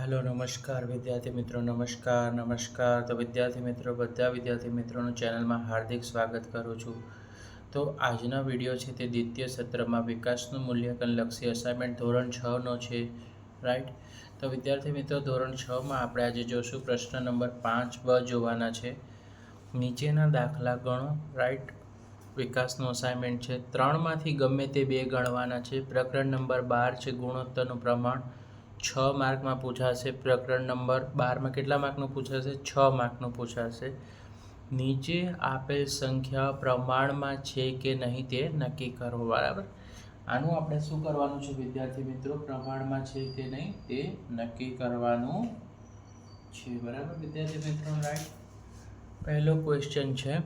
Hello, નમસ્કાર વિદ્યાર્થી મિત્રો, નમસ્કાર નમસ્કાર. તો વિદ્યાર્થી મિત્રો, બધા વિદ્યાર્થી મિત્રોનું ચેનલમાં હાર્દિક સ્વાગત કરું છું. તો આજના વીડિયો છે તે દ્વિતીય સત્રમાં વિકાસનું મૂલ્યાંકન લક્ષી અસાઇનમેન્ટ ધોરણ છનો છે રાઈટ તો વિદ્યાર્થી મિત્રો, ધોરણ છમાં આપણે આજે જોશું પ્રશ્ન નંબર પાંચ બ જોવાના છે. નીચેના દાખલા ગણો રાઈટ વિકાસનું અસાઇનમેન્ટ છે. ત્રણમાંથી ગમે તે બે ગણવાના છે. પ્રકરણ નંબર બાર છે ગુણોત્તરનું પ્રમાણ. છ માર્કમાં પૂછાશે, પ્રકરણ નંબર બારમાં કેટલા માર્કનું પૂછાશે? છ માર્કનું પૂછાશે. નીચે આપેલ સંખ્યા પ્રમાણમાં છે કે નહીં તે નક્કી કરો, બરાબર? આનું આપણે શું કરવાનું છે, વિદ્યાર્થી મિત્રો? પ્રમાણમાં છે કે નહીં તે નક્કી કરવાનું છે, બરાબર? વિદ્યાર્થી મિત્રો રાઈટ પહેલો ક્વેશ્ચન છે,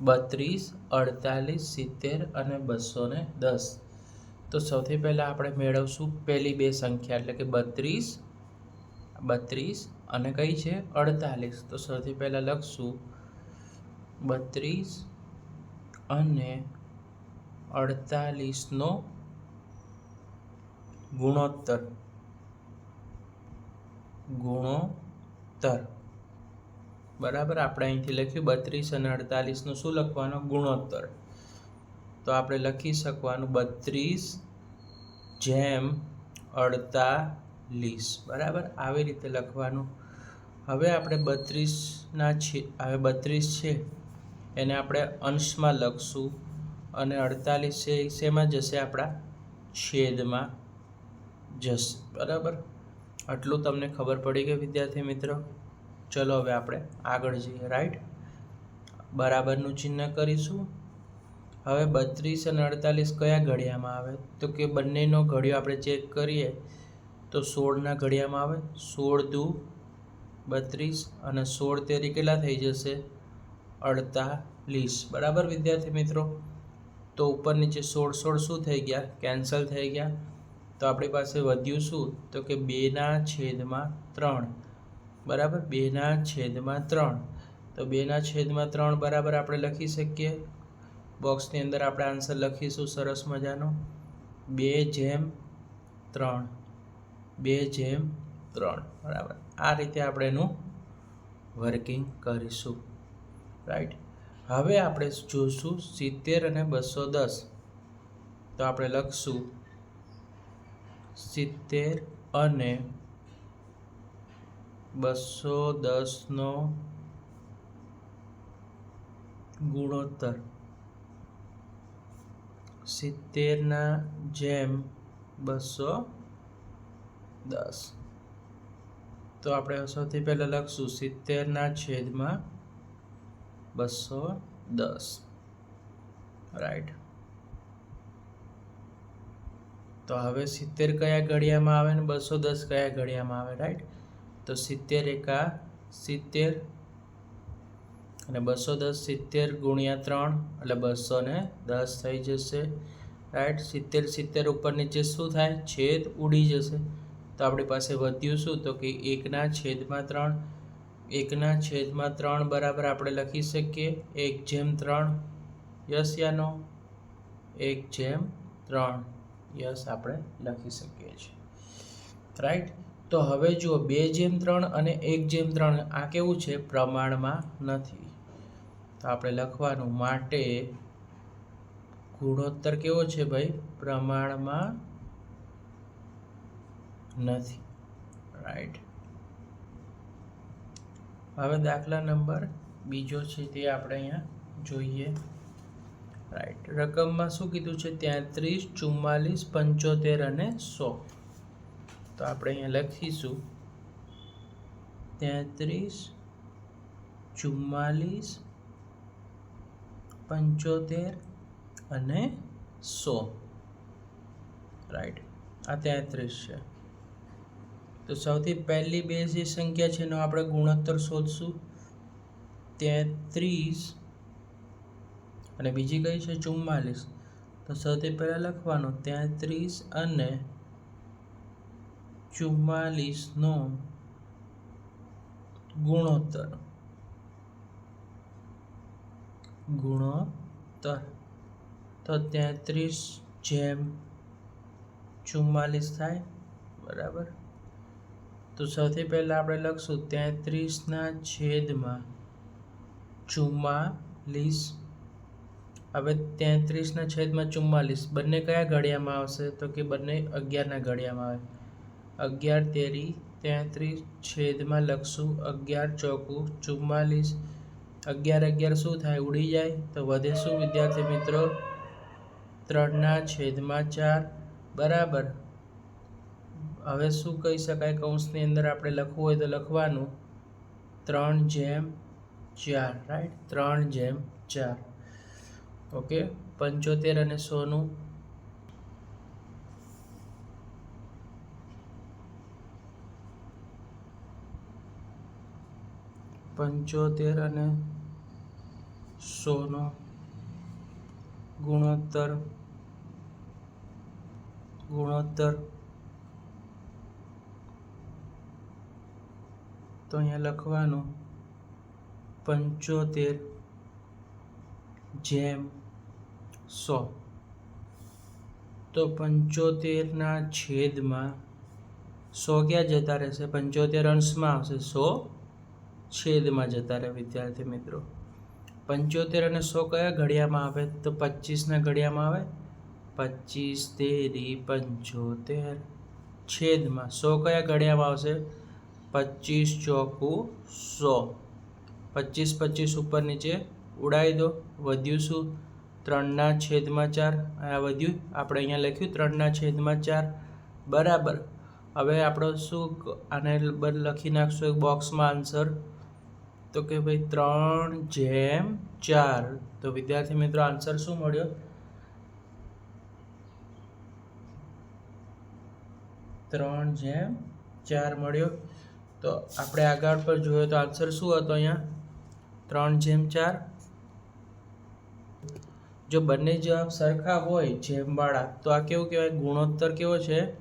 બત્રીસ, અડતાલીસ, સિત્તેર અને બસો ને દસ. તો સૌથી પહેલાં આપણે મેળવશું પહેલી બે સંખ્યા, એટલે કે બત્રીસ બત્રીસ અને કઈ છે? અડતાલીસ. તો સૌથી પહેલાં લખશું બત્રીસ અને અડતાલીસનો ગુણોત્તર. ગુણોત્તર. બરાબર? આપણે અહીંથી લખ્યું બત્રીસ અને અડતાલીસનું શું લખવાનું? ગુણોત્તર. તો આપણે લખી શકવાનું બત્રીસ જેમ અડતાલીસ બરાબર? આવી રીતે લખવાનું. હવે આપણે બત્રીસના છે, હવે બત્રીસ છે. એને આપણે અંશમાં લખશું અને અડતાલીસ છે, એ શેમાં જશે? આપણા છેદમાં જશે. બરાબર? આટલું તમને ખબર પડી ગઈ વિદ્યાર્થી મિત્રો? ચલો હવે આપણે આગળ જઈએ. રાઈટ બરાબરનું ચિહ્ન કરીશું. હવે બત્રીસ અને અડતાલીસ કયા ઘડિયામાં આવે? તો કે બંનેનો ઘડિયો આપણે ચેક કરીએ, તો સોળના ઘડિયામાં આવે. સોળ દુ, બત્રીસ અને સોળ તેરી કેટલા થઈ જશે? અડતાલીસ. બરાબર વિદ્યાર્થી મિત્રો? તો ઉપર નીચે સોળ સોળ શું થઈ ગયા? કેન્સલ થઈ ગયા. તો આપણી પાસે વધ્યું શું? તો કે બેના છેદમાં ત્રણ. બરાબર? બેના છેદમાં ત્રણ. તો બેના છેદમાં ત્રણ બરાબર આપણે લખી શકીએ. બોક્સની અંદર આપણે આન્સર લખીશું સરસ મજાનો. બે જેમ ત્રણ. બે જેમ ત્રણ. બરાબર. આ રીતે આપણે એનું વર્કિંગ કરીશું. રાઈટ હવે આપણે જોશું સિત્તેર અને બસો દસ. તો આપણે લખશું સિત્તેર અને બસો દસનો ગુણોત્તર. સિત્તેરના જેમ બસો દસ. તો આપણે સૌથી પહેલાં લખશું સિત્તેરના છેદમાં બસો દસ. રાઈટ તો હવે સિત્તેર કયા ઘડિયામાં આવે ને બસો દસ કયા ઘડિયામાં આવે રાઈટ તો સિત્તેર એકા સિત્તેર અને બસો દસ સિત્તેર ગુણ્યા ત્રણ, એટલે બસો ને દસ થઈ જશે. રાઈટ સિત્તેર સિત્તેર ઉપર નીચે શું થાય? છેદ ઉડી જશે. તો આપણી પાસે વધ્યું શું? તો કે એકના છેદમાં ત્રણ. એકના છેદમાં ત્રણ બરાબર આપણે લખી શકીએ. એક જેમ ત્રણ. યસ યા નો? એક જેમ ત્રણ. યસ આપણે લખી શકીએ છીએ. રાઈટ તો હવે જુઓ, બે જેમ ત્રણ અને એક જેમ ત્રણ, આ કેવું છે? પ્રમાણમાં નથી. તો આપણે લખવાનું, માટે ગુણોત્તર કેવો છે ભાઈ? પ્રમાણમાં નથી. રાઈટ હવે દાખલા નંબર બીજો છે તે આપણે અહીંયા જોઈએ. રાઈટ રકમમાં શું કીધું છે? તેત્રીસ, ચુમ્માલીસ, પંચોતેર અને સો. તો આપણે અહીંયા લખીશું. તેત્રીસ, ચુમ્માલીસ, પંચોતેર અને સો. રાઈટ આ તેત્રીસ છે. તો સૌથી પહેલી બે જે સંખ્યા છે એનો આપણે ગુણોત્તર શોધશું. તેત્રીસ અને બીજી કઈ છે? ચુમ્માલીસ. તો સૌથી પહેલાં લખવાનું, તેત્રીસ અને ચુમ્માલીસનો ગુણોત્તર. ગુણોત્તર. તો તેત્રીસ જેમ ચુમ્માલીસ થાય, બરાબર? તો સૌથી પહેલાં આપણે લખશું, તેત્રીસના છેદમાં ચુમ્માલીસ. હવે તેત્રીસના છેદમાં ચુમ્માલીસ બંને કયા ઘડિયામાં આવશે? તો કે બંને અગિયારના ઘડિયામાં આવે. અગિયાર તેરી તેત્રીસ છેદમાં લખશું અગિયાર ચોકું ચુમ્માલીસ. અગિયાર અગિયાર શું થાય? ઉડી જાય? તો વધે શું વિદ્યાર્થી મિત્રો? ત્રણના છેદમાં ચાર. બરાબર. હવે શું કહી શકાય? કૌંસની અંદર આપણે લખવું હોય તો લખવાનું. ત્રણ જેમ ચાર રાઈટ ત્રણ જેમ ચાર. ઓકે? પંચોતેર અને સોનું પંચોતેર અને સોનો ગુણોત્તર ગુણોત્તર. તો અહીંયા લખવાનું પંચોતેર જેમ સો. તો પંચોતેરના છેદમાં સો ક્યાં જતા રહેશે? પંચોતેર અંશમાં આવશે સો. છેદમાં જતા રહે, વિદ્યાર્થી મિત્રો. પંચોતેર અને સો કયા ઘડિયામાં આવે? તો પચીસના ઘડિયામાં આવે? પચીસ તેરી પંચોતેર. છેદમાં સો કયા ઘડિયામાં આવશે? પચીસ ચોકું સો. પચીસ પચીસ ઉપર નીચે ઉડાવી દો. વધ્યું શું? ત્રણના છેદમાં ચાર. આ વધ્યું. આપણે અહીંયા લખ્યું ત્રણના છેદમાં ચાર. બરાબર. હવે આપણો શું આને લખી નાખશું એક બોક્સમાં આન્સર તો કે ભાઈ ત્રણ જેમ ચાર. તો વિદ્યાર્થી મિત્રો, આન્સર શું મળ્યો? ત્રણ જેમ ચાર મળ્યો. તો આપણે આગળ પર જોયો તો આન્સર શું હતો અહીંયા? ત્રણ જેમ ચાર. જો બંને જવાબ સરખા હોય જેમવાળા, તો આ કેવું કહેવાય? ગુણોત્તર કેવો છે?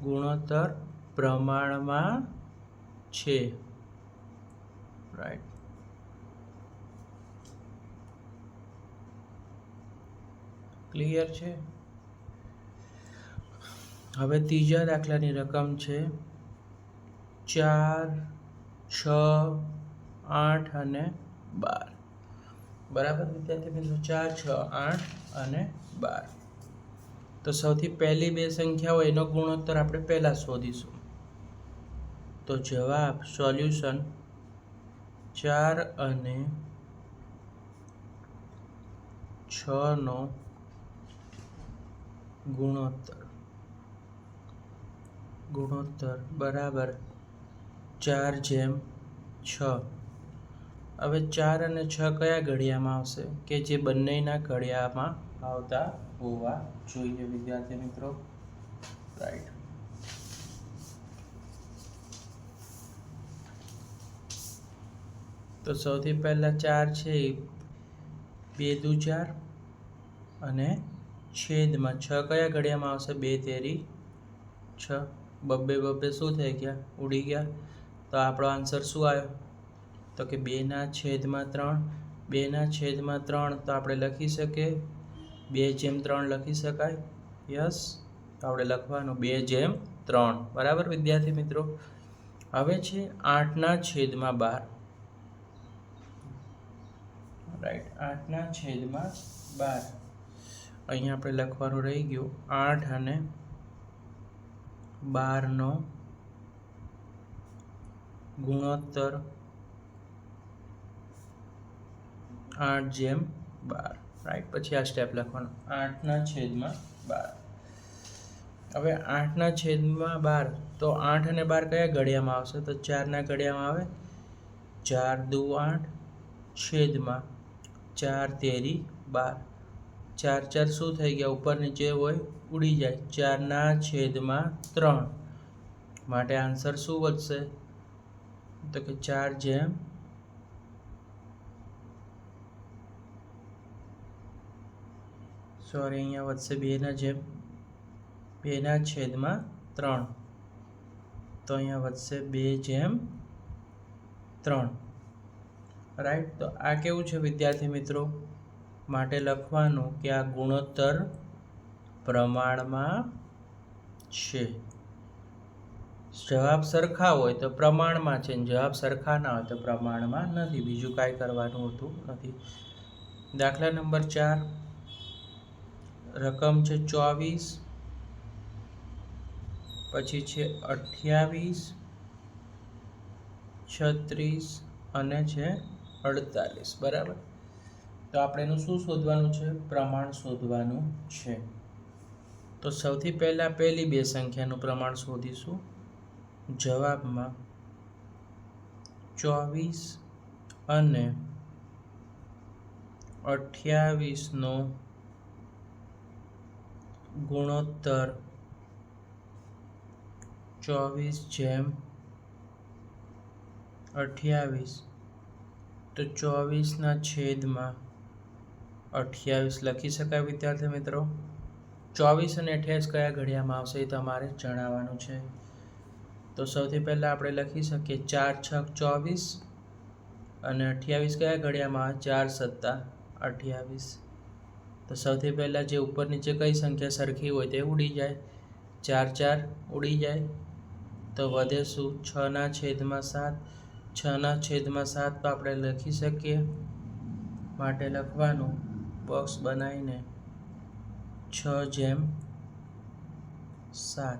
ગુણોત્તર પ્રમાણમાં છે. રાઈટ ક્લિયર છે? હવે ત્રીજા દાખલાની રકમ છે ચાર, છ, આઠ અને બાર. બરાબર વિદ્યાર્થી મિત્રો? ચાર, છ, આઠ અને બાર. તો સૌથી પહેલી બે સંખ્યા હોય એનો ગુણોત્તર આપણે પહેલાં શોધીશું. તો જવાબ, સોલ્યુશન ચાર અને છનો ગુણોત્તર. ગુણોત્તર બરાબર ચાર જેમ છ. હવે ચાર અને છ કયા ઘડિયામાં આવશે? કે જે બંનેના ઘડિયામાં આવતા હોવા જોઈએ, વિદ્યાર્થી મિત્રો? રાઈટ તો સૌથી પહેલાં ચાર છે બે દુ ચાર અને છેદમાં છ. કયા ઘડિયામાં આવશે? બે, તેરી, છ. બબ્બે બબ્બે શું થઈ ગયા? ઉડી ગયા. તો આપણો આન્સર શું આવ્યો? તો કે બેના છેદમાં ત્રણ. બેના છેદમાં ત્રણ તો આપણે લખી શકીએ. બે જેમ ત્રણ લખી શકાય. યસ. તો આપણે લખવાનું બે જેમ ત્રણ. બરાબર વિદ્યાર્થી મિત્રો? હવે છે આઠના છેદમાં બાર. રાઈટ આઠના છેદમાં બાર. અહીંયા આપણે લખવાનું રહી ગયું. આઠ અને બારનો ગુણોત્તર આઠ જેમ બાર. રાઈટ પછી આ સ્ટેપ લખવાનું. આઠના છેદમાં બાર. હવે આઠના છેદમાં બાર. તો આઠ અને બાર કયા ઘડિયામાં આવશે? તો ચારના ઘડિયામાં આવે. ચાર દુ આઠ છેદમાં ચાર તેરી બાર. ચાર ચાર શું થઈ ગયા? ઉપર નીચે હોય, ઉડી જાય. ચારના છેદમાં ત્રણ. માટે આન્સર શું વધશે? તો કે ચાર જેમ સોરી, અહીંયા વધશે બેના જેમ. બેના છેદમાં ત્રણ. તો અહીંયા વધશે બે જેમ ત્રણ. રાઈટ તો આ કેવું છે વિદ્યાર્થી મિત્રો? માટે લખવાનું કે આ ગુણોત્તર પ્રમાણમાં છે. જવાબ સરખા હોય તો પ્રમાણમાં છે ને જવાબ સરખા ના હોય તો પ્રમાણમાં નથી. બીજું કાંઈ કરવાનું હોતું નથી. દાખલા નંબર ચાર. રકમ છે ચોવીસ, પછી છે અઠ્યાવીસ, છત્રીસ અને છે અડતાલીસ, બરાબર? તો આપણે એનું શું શોધવાનું છે? પ્રમાણ શોધવાનું છે. તો સૌથી પહેલાં પહેલી બે સંખ્યાનું પ્રમાણ શોધીશું. જવાબમાં ચોવીસ અને અઠ્યાવીસનો ગુણોત્તર ચોવીસ જેમ અઠ્યાવીસ. તો ચોવીસના છેદમાં અઠ્યાવીસ લખી શકાય, વિદ્યાર્થી મિત્રો? ચોવીસ અને અઠ્યાવીસ કયા ઘડિયામાં આવશે એ તમારે જણાવવાનું છે. તો સૌથી પહેલાં આપણે લખી શકીએ ચાર છક ચોવીસ અને અઠ્યાવીસ કયા ઘડિયામાં ચાર સત્તા અઠ્યાવીસ. તો સૌથી પહેલાં જે ઉપર નીચે કઈ સંખ્યા સરખી હોય તે ઉડી જાય. ચાર ચાર ઉડી જાય. તો વધે શું? છના છેદમાં સાત. છના છેદમાં સાત તો આપણે લખી શકીએ. માટે લખવાનું બોક્સ બનાવીને છ જેમ સાત.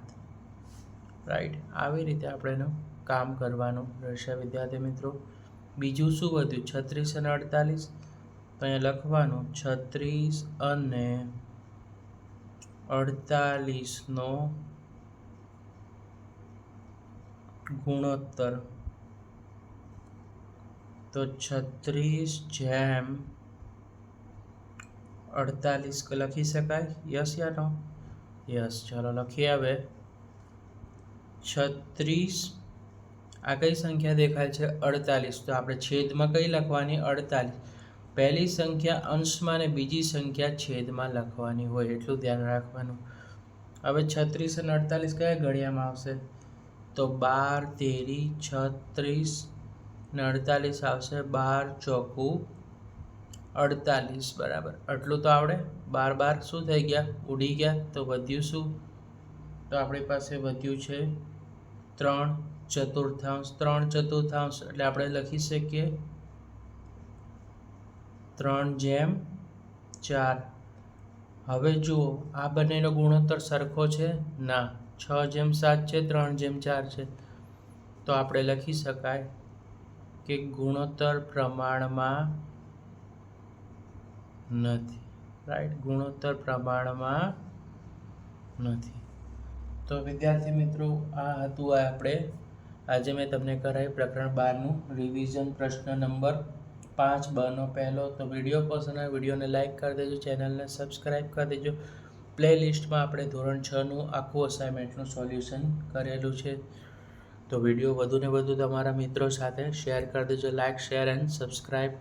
રાઈટ આવી રીતે આપણે એનું કામ કરવાનું રહેશે. વિદ્યાર્થી મિત્રો, બીજું શું વધ્યું? છત્રીસ અને અડતાલીસ. તો અહીંયા લખવાનું છત્રીસ અને અડતાલીસનો ગુણોત્તર. તો છત્રીસ જેમ અડતાલીસ લખી શકાય? યસ યા નો? યસ. ચલો લખીએ હવે છત્રીસ. આ કઈ સંખ્યા દેખાય છે? અડતાલીસ. તો આપણે છેદમાં કઈ લખવાની? અડતાલીસ. પહેલી સંખ્યા અંશમાં અને બીજી સંખ્યા છેદમાં લખવાની હોય. એટલું ધ્યાન રાખવાનું. હવે છત્રીસ અને અડતાલીસ કયા ઘડિયામાં આવશે? તો બાર, તેરી, છત્રીસ ને અડતાલીસ આવશે બાર ચોખ્ખું અડતાલીસ, બરાબર. આટલું તો આવડે? બાર બાર શું થઈ ગયા? ઉડી ગયા? તો વધ્યું શું? તો આપણી પાસે વધ્યું છે ત્રણ ચતુર્થાંશ. ત્રણ ચતુર્થાંશ એટલે આપણે લખી શકીએ ત્રણ જેમ ચાર. હવે જુઓ, આ બંનેનો ગુણોત્તર સરખો છે? ના. છ જેમ સાત છે, ત્રણ જેમ ચાર છે. તો આપણે લખી શકાય કે ગુણોત્તર પ્રમાણમાં નથી. રાઈટ ગુણોત્તર પ્રમાણમાં નથી. તો વિદ્યાર્થી મિત્રો, આ હતું આ આપણે. આજે મેં તમને કરાવી પ્રકરણ બારનું રિવિઝન પ્રશ્ન નંબર પાંચ બનો પહેલો. તો વીડિયો પસંદ આવે, વિડીયોને લાઇક કરી દેજો, ચેનલને સબસ્ક્રાઈબ કરી દેજો. પ્લે લિસ્ટમાં આપણે ધોરણ છનું આખું અસાઇનમેન્ટનું સોલ્યુશન કરેલું છે. તો વીડિયો વધુને વધુ તમારા મિત્રો સાથે શેર કરી દેજો. Like share and subscribe